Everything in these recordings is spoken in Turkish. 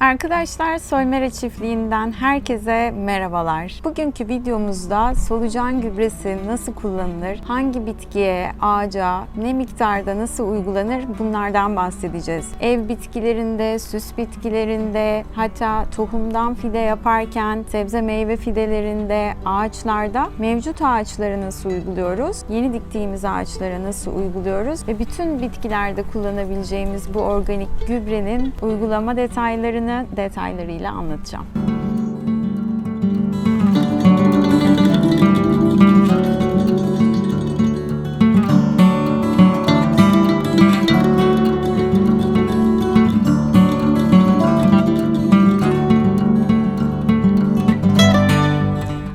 Arkadaşlar Solmera Çiftliği'nden herkese merhabalar. Bugünkü videomuzda solucan gübresi nasıl kullanılır, hangi bitkiye, ağaca, ne miktarda nasıl uygulanır bunlardan bahsedeceğiz. Ev bitkilerinde, süs bitkilerinde, hatta tohumdan fide yaparken sebze meyve fidelerinde, ağaçlarda mevcut ağaçlara nasıl uyguluyoruz, yeni diktiğimiz ağaçlara nasıl uyguluyoruz ve bütün bitkilerde kullanabileceğimiz bu organik gübrenin uygulama detaylarını detaylarıyla anlatacağım.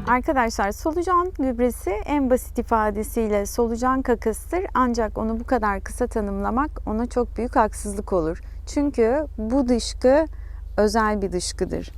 Arkadaşlar solucan gübresi en basit ifadesiyle solucan kakasıdır. Ancak onu bu kadar kısa tanımlamak ona çok büyük haksızlık olur. Çünkü bu dışkı özel bir dışkıdır.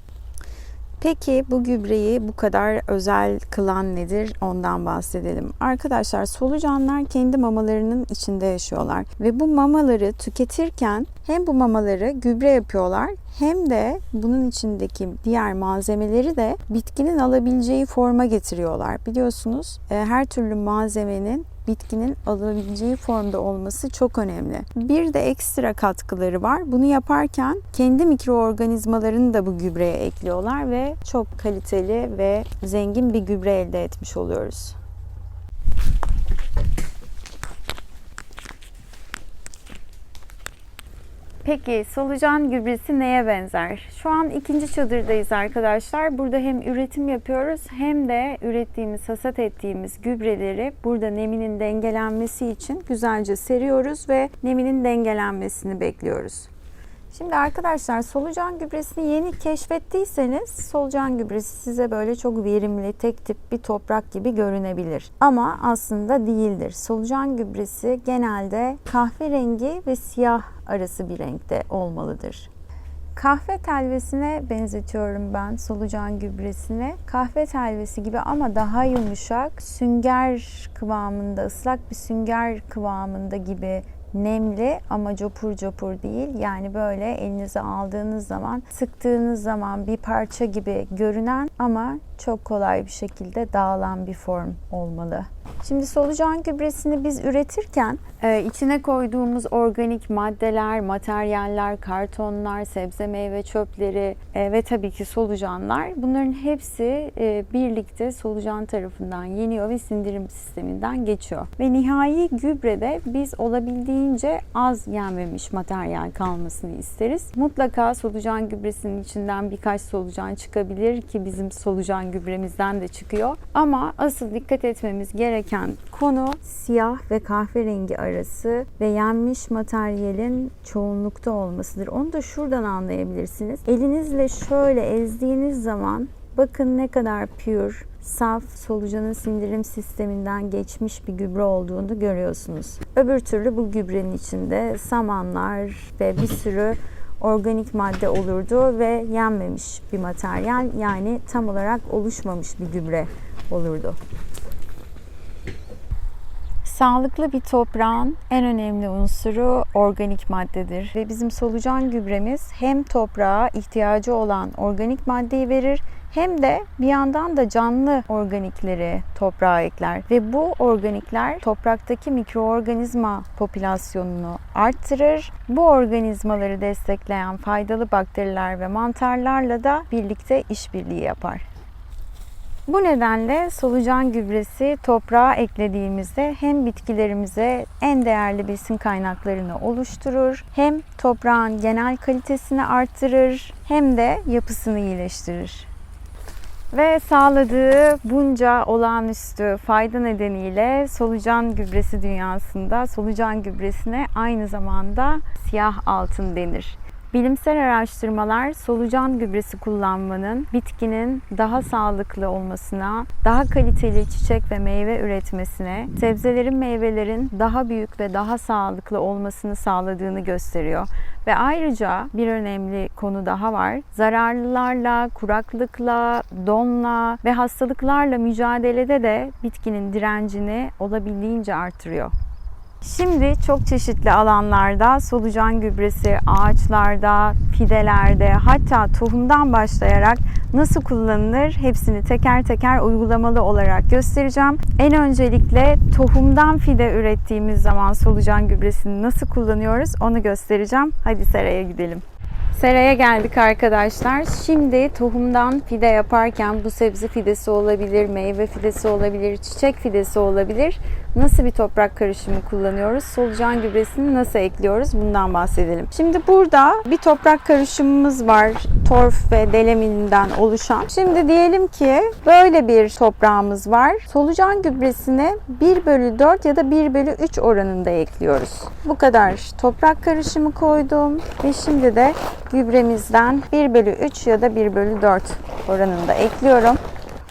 Peki bu gübreyi bu kadar özel kılan nedir? Ondan bahsedelim. Arkadaşlar solucanlar kendi mamalarının içinde yaşıyorlar ve bu mamaları tüketirken hem bu mamaları gübre yapıyorlar hem de bunun içindeki diğer malzemeleri de bitkinin alabileceği forma getiriyorlar. Biliyorsunuz e, her türlü malzemenin bitkinin alabileceği formda olması çok önemli. Bir de ekstra katkıları var. Bunu yaparken kendi mikroorganizmalarını da bu gübreye ekliyorlar ve çok kaliteli ve zengin bir gübre elde etmiş oluyoruz. Peki solucan gübresi neye benzer? Şu an ikinci çadırdayız arkadaşlar. Burada hem üretim yapıyoruz hem de ürettiğimiz, hasat ettiğimiz gübreleri burada neminin dengelenmesi için güzelce seriyoruz ve neminin dengelenmesini bekliyoruz. Şimdi arkadaşlar solucan gübresini yeni keşfettiyseniz solucan gübresi size böyle çok verimli, tek tip bir toprak gibi görünebilir. Ama aslında değildir. Solucan gübresi genelde kahverengi ve siyah arası bir renkte olmalıdır. Kahve telvesine benzetiyorum ben solucan gübresine. Kahve telvesi gibi ama daha yumuşak, sünger kıvamında, ıslak bir sünger kıvamında gibi nemli ama copur copur değil. Yani böyle elinize aldığınız zaman, sıktığınız zaman bir parça gibi görünen ama çok kolay bir şekilde dağılan bir form olmalı. Şimdi solucan gübresini biz üretirken e, içine koyduğumuz organik maddeler, materyaller, kartonlar, sebze meyve çöpleri e, ve tabii ki solucanlar bunların hepsi e, birlikte solucan tarafından yeniyor ve sindirim sisteminden geçiyor. Ve nihai gübrede biz olabildiğince az yenmemiş materyal kalmasını isteriz. Mutlaka solucan gübresinin içinden birkaç solucan çıkabilir ki bizim solucan gübremizden de çıkıyor. Ama asıl dikkat etmemiz gereken konu siyah ve kahverengi arası ve yenmiş materyalin çoğunlukta olmasıdır. Onu da şuradan anlayabilirsiniz. Elinizle şöyle ezdiğiniz zaman bakın ne kadar pure, saf solucanın sindirim sisteminden geçmiş bir gübre olduğunu görüyorsunuz. Öbür türlü bu gübrenin içinde samanlar ve bir sürü organik madde olurdu ve yenmemiş bir materyal yani tam olarak oluşmamış bir gübre olurdu. Sağlıklı bir toprağın en önemli unsuru organik maddedir ve bizim solucan gübremiz hem toprağa ihtiyacı olan organik maddeyi verir hem de bir yandan da canlı organikleri toprağa ekler ve bu organikler topraktaki mikroorganizma popülasyonunu arttırır. Bu organizmaları destekleyen faydalı bakteriler ve mantarlarla da birlikte işbirliği yapar. Bu nedenle solucan gübresi toprağa eklediğimizde hem bitkilerimize en değerli besin kaynaklarını oluşturur, hem toprağın genel kalitesini artırır, hem de yapısını iyileştirir. Ve sağladığı bunca olağanüstü fayda nedeniyle solucan gübresi dünyasında solucan gübresine aynı zamanda siyah altın denir. Bilimsel araştırmalar solucan gübresi kullanmanın bitkinin daha sağlıklı olmasına, daha kaliteli çiçek ve meyve üretmesine, sebzelerin, meyvelerin daha büyük ve daha sağlıklı olmasını sağladığını gösteriyor. Ve ayrıca bir önemli konu daha var. Zararlılarla, kuraklıkla, donla ve hastalıklarla mücadelede de bitkinin direncini olabildiğince artırıyor. Şimdi çok çeşitli alanlarda solucan gübresi, ağaçlarda, fidelerde hatta tohumdan başlayarak nasıl kullanılır hepsini teker teker uygulamalı olarak göstereceğim. En öncelikle tohumdan fide ürettiğimiz zaman solucan gübresini nasıl kullanıyoruz onu göstereceğim. Hadi seraya gidelim. Seraya geldik arkadaşlar. Şimdi tohumdan fide yaparken bu sebze fidesi olabilir, meyve fidesi olabilir, çiçek fidesi olabilir. Nasıl bir toprak karışımı kullanıyoruz? Solucan gübresini nasıl ekliyoruz? Bundan bahsedelim. Şimdi burada bir toprak karışımımız var. Torf ve delemininden oluşan. Şimdi diyelim ki böyle bir toprağımız var. Solucan gübresini 1 bölü 4 ya da 1 bölü 3 oranında ekliyoruz. Bu kadar toprak karışımı koydum ve şimdi de gübremizden 1 bölü 3 ya da 1 bölü 4 oranında ekliyorum.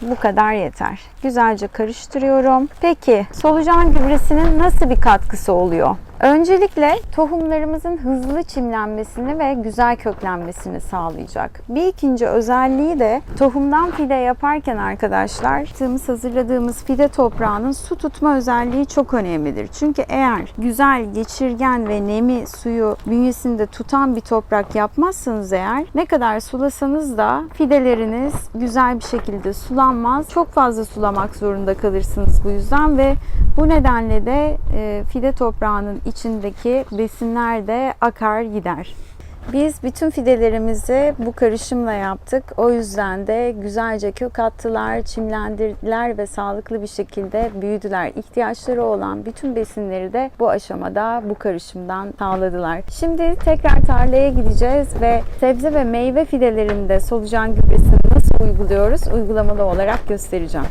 Bu kadar yeter. Güzelce karıştırıyorum. Peki solucan gübresinin nasıl bir katkısı oluyor? Öncelikle tohumlarımızın hızlı çimlenmesini ve güzel köklenmesini sağlayacak. Bir ikinci özelliği de tohumdan fide yaparken arkadaşlar yaptığımız, hazırladığımız fide toprağının su tutma özelliği çok önemlidir. Çünkü eğer güzel, geçirgen ve nemi suyu bünyesinde tutan bir toprak yapmazsanız eğer ne kadar sulasanız da fideleriniz güzel bir şekilde sulanmaz. Çok fazla sulamak zorunda kalırsınız bu yüzden ve bu nedenle de e, fide toprağının içindeki besinler de akar gider. Biz bütün fidelerimizi bu karışımla yaptık. O yüzden de güzelce kök attılar, çimlendirdiler ve sağlıklı bir şekilde büyüdüler. İhtiyaçları olan bütün besinleri de bu aşamada bu karışımdan sağladılar. Şimdi tekrar tarlaya gideceğiz ve sebze ve meyve fidelerinde solucan gübresini nasıl uyguluyoruz uygulamalı olarak göstereceğim.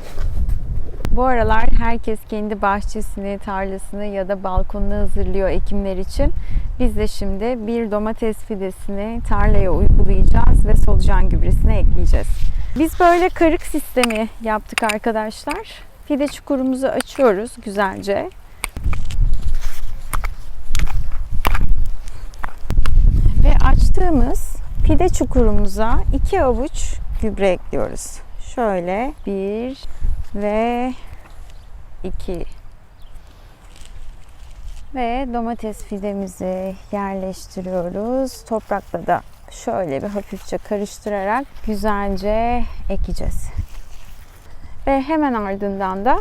Bu aralar herkes kendi bahçesini, tarlasını ya da balkonunu hazırlıyor ekimler için. Biz de şimdi bir domates fidesini tarlaya uygulayacağız ve solucan gübresine ekleyeceğiz. Biz böyle karık sistemi yaptık arkadaşlar. Fide çukurumuzu açıyoruz güzelce. Ve açtığımız fide çukurumuza iki avuç gübre ekliyoruz. Şöyle bir ve 2 ve domates fidemizi yerleştiriyoruz. Toprakla da şöyle bir hafifçe karıştırarak güzelce ekeceğiz. Ve hemen ardından da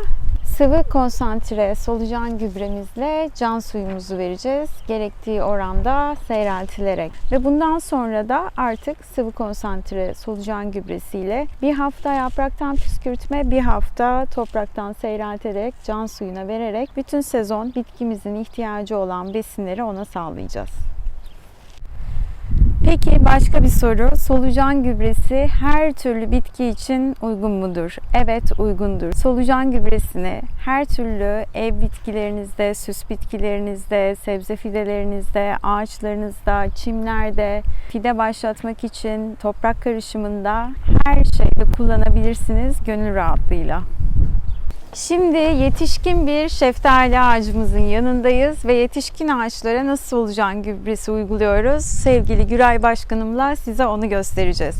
sıvı konsantre solucan gübremizle can suyumuzu vereceğiz. Gerektiği oranda seyreltilerek. Ve bundan sonra da artık sıvı konsantre solucan gübresiyle bir hafta yapraktan püskürtme, bir hafta topraktan seyrelterek, can suyuna vererek bütün sezon bitkimizin ihtiyacı olan besinleri ona sağlayacağız. Peki başka bir soru. Solucan gübresi her türlü bitki için uygun mudur? Evet uygundur. Solucan gübresini her türlü ev bitkilerinizde, süs bitkilerinizde, sebze fidelerinizde, ağaçlarınızda, çimlerde, fide başlatmak için toprak karışımında her şeyde kullanabilirsiniz gönül rahatlığıyla. Şimdi yetişkin bir şeftali ağacımızın yanındayız ve yetişkin ağaçlara nasıl solucan gübresi uyguluyoruz. Sevgili Güray Başkanımla size onu göstereceğiz.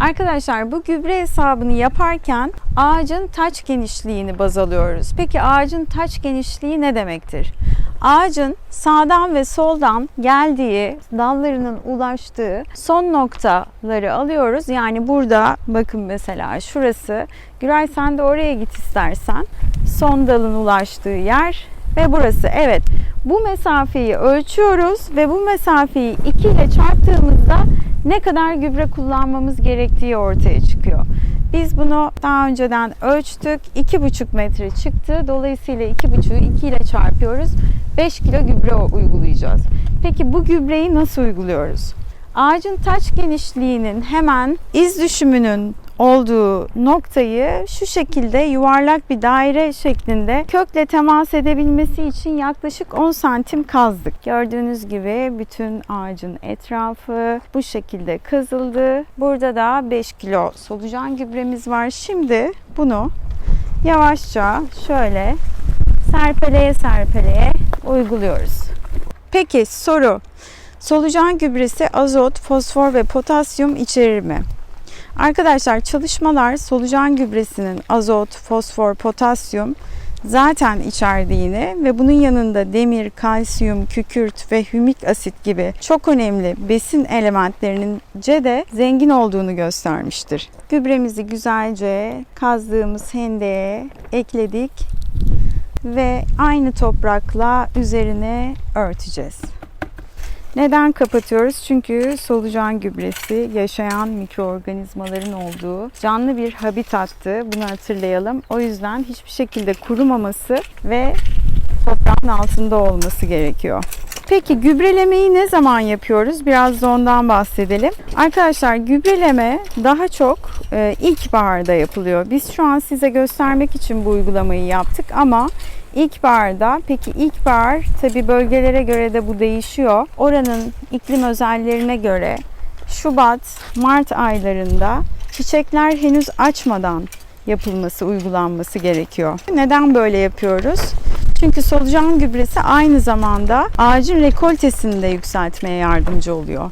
Arkadaşlar bu gübre hesabını yaparken ağacın taç genişliğini baz alıyoruz. Peki ağacın taç genişliği ne demektir? Ağacın sağdan ve soldan geldiği, dallarının ulaştığı son noktaları alıyoruz. Yani burada bakın mesela şurası. Güray sen de oraya git istersen. Son dalın ulaştığı yer ve burası. Evet bu mesafeyi ölçüyoruz ve bu mesafeyi 2 ile çarptığımızda ne kadar gübre kullanmamız gerektiği ortaya çıkıyor. Biz bunu daha önceden ölçtük. 2,5 metre çıktı. Dolayısıyla 2,5'ü 2 ile çarpıyoruz. 5 kilo gübre uygulayacağız. Peki bu gübreyi nasıl uyguluyoruz? Ağacın taç genişliğinin hemen iz düşümünün olduğu noktayı şu şekilde yuvarlak bir daire şeklinde kökle temas edebilmesi için yaklaşık 10 santim kazdık. Gördüğünüz gibi bütün ağacın etrafı bu şekilde kazıldı. Burada da 5 kilo solucan gübremiz var. Şimdi bunu yavaşça şöyle serpeleye serpeleye uyguluyoruz. Peki soru. Solucan gübresi azot, fosfor ve potasyum içerir mi? Arkadaşlar çalışmalar solucan gübresinin azot, fosfor, potasyum zaten içerdiğini ve bunun yanında demir, kalsiyum, kükürt ve hümik asit gibi çok önemli besin elementlerinin ce de zengin olduğunu göstermiştir. Gübremizi güzelce kazdığımız hendeğe ekledik ve aynı toprakla üzerine örteceğiz. Neden kapatıyoruz? Çünkü solucan gübresi yaşayan mikroorganizmaların olduğu canlı bir habitattı. Bunu hatırlayalım. O yüzden hiçbir şekilde kurumaması ve toprağın altında olması gerekiyor. Peki gübrelemeyi ne zaman yapıyoruz? Biraz da ondan bahsedelim. Arkadaşlar gübreleme daha çok e, ilkbaharda yapılıyor. Biz şu an size göstermek için bu uygulamayı yaptık ama İlkbaharda, peki ilkbahar tabi bölgelere göre de bu değişiyor. Oranın iklim özellerine göre Şubat, Mart aylarında çiçekler henüz açmadan yapılması, uygulanması gerekiyor. Neden böyle yapıyoruz? Çünkü solucan gübresi aynı zamanda ağacın rekoltesini de yükseltmeye yardımcı oluyor.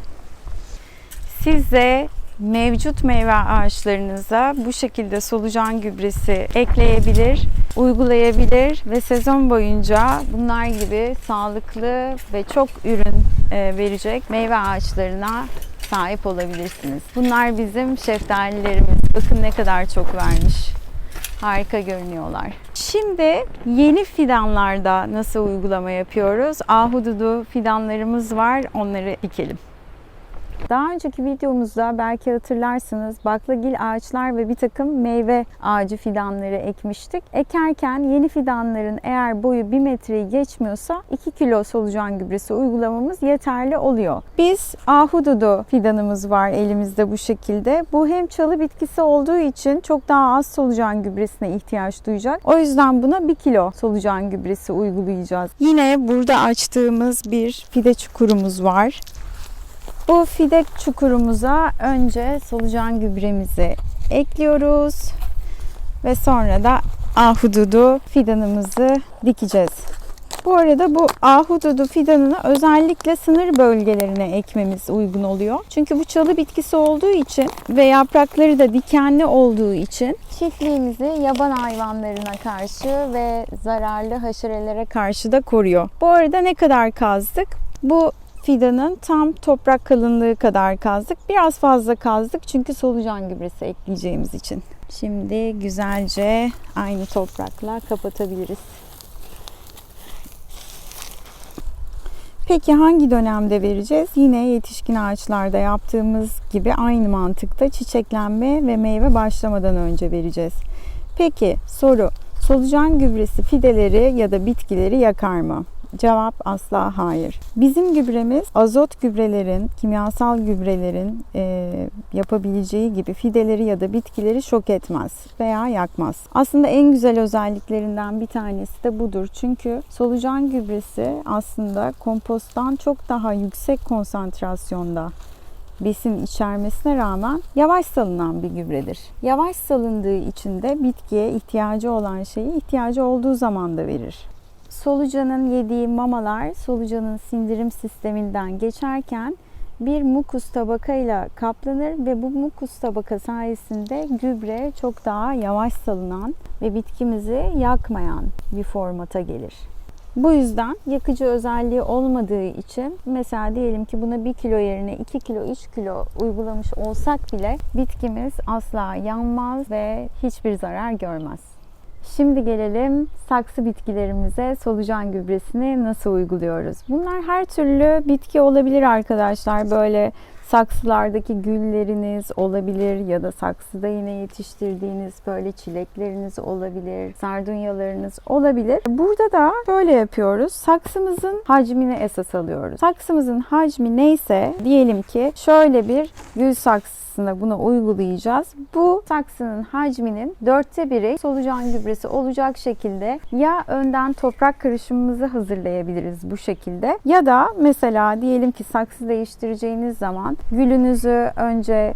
Siz de mevcut meyve ağaçlarınıza bu şekilde solucan gübresi ekleyebilir, uygulayabilir ve sezon boyunca bunlar gibi sağlıklı ve çok ürün e, verecek meyve ağaçlarına sahip olabilirsiniz. Bunlar bizim şeftalilerimiz. Bakın ne kadar çok vermiş. Harika görünüyorlar. Şimdi yeni fidanlarda nasıl uygulama yapıyoruz? Ahududu fidanlarımız var. Onları dikelim. Daha önceki videomuzda belki hatırlarsınız baklagil ağaçlar ve bir takım meyve ağacı fidanları ekmiştik. Ekerken yeni fidanların eğer boyu 1 metreyi geçmiyorsa 2 kilo solucan gübresi uygulamamız yeterli oluyor. Biz ahududu fidanımız var elimizde bu şekilde. Bu hem çalı bitkisi olduğu için çok daha az solucan gübresine ihtiyaç duyacak. O yüzden buna 1 kilo solucan gübresi uygulayacağız. Yine burada açtığımız bir fide çukurumuz var. Bu fide çukurumuza önce solucan gübremizi ekliyoruz ve sonra da ahududu fidanımızı dikeceğiz. Bu arada bu ahududu fidanını özellikle sınır bölgelerine ekmemiz uygun oluyor. Çünkü bu çalı bitkisi olduğu için ve yaprakları da dikenli olduğu için çiftliğimizi yaban hayvanlarına karşı ve zararlı haşerelere karşı da koruyor. Bu arada ne kadar kazdık? Bu fidanın tam toprak kalınlığı kadar kazdık. Biraz fazla kazdık çünkü solucan gübresi ekleyeceğimiz için. Şimdi güzelce aynı toprakla kapatabiliriz. Peki hangi dönemde vereceğiz? Yine yetişkin ağaçlarda yaptığımız gibi aynı mantıkta çiçeklenme ve meyve başlamadan önce vereceğiz. Peki soru solucan gübresi fideleri ya da bitkileri yakar mı? Cevap asla hayır. Bizim gübremiz azot gübrelerin, kimyasal gübrelerin e, yapabileceği gibi fideleri ya da bitkileri şok etmez veya yakmaz. Aslında en güzel özelliklerinden bir tanesi de budur. Çünkü solucan gübresi aslında komposttan çok daha yüksek konsantrasyonda besin içermesine rağmen yavaş salınan bir gübredir. Yavaş salındığı için de bitkiye ihtiyacı olan şeyi ihtiyacı olduğu zaman da verir. Solucanın yediği mamalar solucanın sindirim sisteminden geçerken bir mukus tabakayla kaplanır ve bu mukus tabaka sayesinde gübre çok daha yavaş salınan ve bitkimizi yakmayan bir formata gelir. Bu yüzden yakıcı özelliği olmadığı için mesela diyelim ki buna 1 kilo yerine 2 kilo 3 kilo uygulamış olsak bile bitkimiz asla yanmaz ve hiçbir zarar görmez. Şimdi gelelim saksı bitkilerimize solucan gübresini nasıl uyguluyoruz? Bunlar her türlü bitki olabilir arkadaşlar. Böyle saksılardaki gülleriniz olabilir ya da saksıda yine yetiştirdiğiniz böyle çilekleriniz olabilir, sardunyalarınız olabilir. Burada da böyle yapıyoruz. Saksımızın hacmini esas alıyoruz. Saksımızın hacmi neyse diyelim ki şöyle bir gül saksısı aslında buna uygulayacağız. Bu saksının hacminin dörtte biri solucan gübresi olacak şekilde ya önden toprak karışımımızı hazırlayabiliriz bu şekilde ya da mesela diyelim ki saksı değiştireceğiniz zaman gülünüzü önce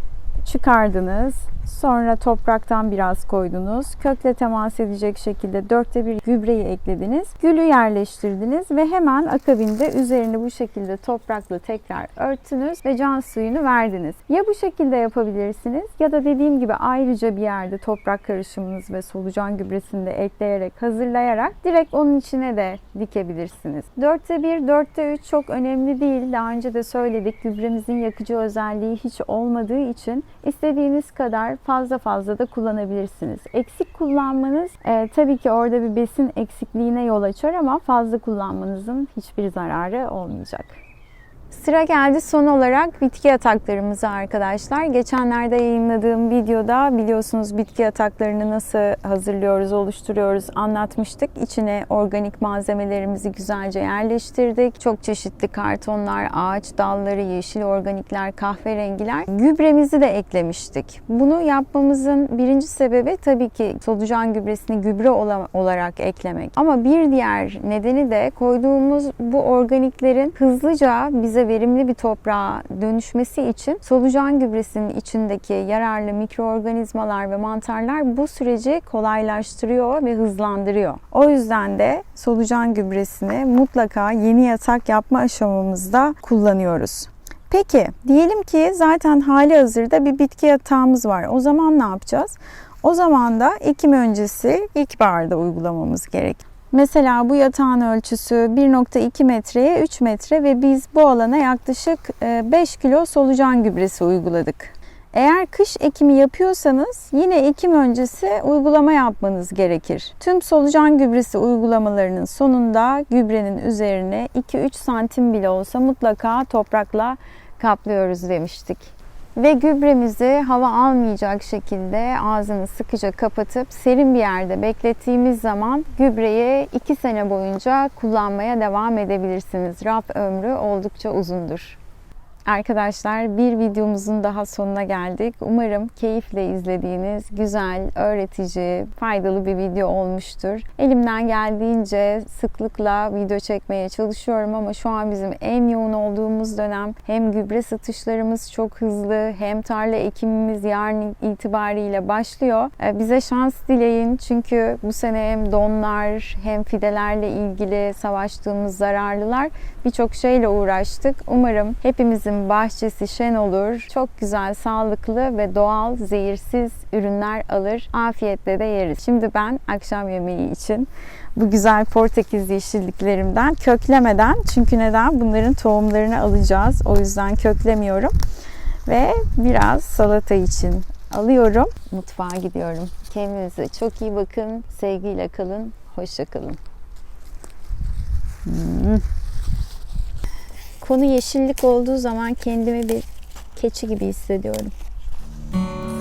çıkardınız Sonra topraktan biraz koydunuz. Kökle temas edecek şekilde dörtte bir gübreyi eklediniz. Gülü yerleştirdiniz ve hemen akabinde üzerini bu şekilde toprakla tekrar örttünüz ve can suyunu verdiniz. Ya bu şekilde yapabilirsiniz ya da dediğim gibi ayrıca bir yerde toprak karışımınız ve solucan gübresini de ekleyerek hazırlayarak direkt onun içine de dikebilirsiniz. Dörtte bir, dörtte üç çok önemli değil. Daha önce de söyledik gübremizin yakıcı özelliği hiç olmadığı için istediğiniz kadar fazla fazla da kullanabilirsiniz. Eksik kullanmanız e, tabii ki orada bir besin eksikliğine yol açar ama fazla kullanmanızın hiçbir zararı olmayacak. Sıra geldi son olarak bitki yataklarımıza arkadaşlar. Geçenlerde yayınladığım videoda biliyorsunuz bitki yataklarını nasıl hazırlıyoruz, oluşturuyoruz anlatmıştık. İçine organik malzemelerimizi güzelce yerleştirdik. Çok çeşitli kartonlar, ağaç dalları, yeşil organikler, kahverengiler. Gübremizi de eklemiştik. Bunu yapmamızın birinci sebebi tabii ki solucan gübresini gübre ola- olarak eklemek. Ama bir diğer nedeni de koyduğumuz bu organiklerin hızlıca bize verimli bir toprağa dönüşmesi için solucan gübresinin içindeki yararlı mikroorganizmalar ve mantarlar bu süreci kolaylaştırıyor ve hızlandırıyor. O yüzden de solucan gübresini mutlaka yeni yatak yapma aşamamızda kullanıyoruz. Peki diyelim ki zaten hali hazırda bir bitki yatağımız var. O zaman ne yapacağız? O zaman da ekim öncesi ilkbaharda uygulamamız gerek. Mesela bu yatağın ölçüsü 1.2 metreye 3 metre ve biz bu alana yaklaşık e, 5 kilo solucan gübresi uyguladık. Eğer kış ekimi yapıyorsanız yine ekim öncesi uygulama yapmanız gerekir. Tüm solucan gübresi uygulamalarının sonunda gübrenin üzerine 2-3 santim bile olsa mutlaka toprakla kaplıyoruz demiştik. Ve gübremizi hava almayacak şekilde ağzını sıkıca kapatıp serin bir yerde beklettiğimiz zaman gübreyi 2 sene boyunca kullanmaya devam edebilirsiniz. Raf ömrü oldukça uzundur. Arkadaşlar bir videomuzun daha sonuna geldik. Umarım keyifle izlediğiniz güzel, öğretici, faydalı bir video olmuştur. Elimden geldiğince sıklıkla video çekmeye çalışıyorum ama şu an bizim en yoğun olduğumuz dönem hem gübre satışlarımız çok hızlı hem tarla ekimimiz yarın itibariyle başlıyor. Ee, Bize şans dileyin çünkü bu sene hem donlar hem fidelerle ilgili savaştığımız zararlılar birçok şeyle uğraştık. Umarım hepimizin bahçesi şen olur. Çok güzel, sağlıklı ve doğal, zehirsiz ürünler alır. Afiyetle de yeriz. Şimdi ben akşam yemeği için bu güzel Portekiz yeşilliklerimden köklemeden çünkü neden? Bunların tohumlarını alacağız. O yüzden köklemiyorum. Ve biraz salata için alıyorum. Mutfağa gidiyorum. Kendinize çok iyi bakın. Sevgiyle kalın. Hoşça kalın. Hmm. Konu yeşillik olduğu zaman kendimi bir keçi gibi hissediyorum. Müzik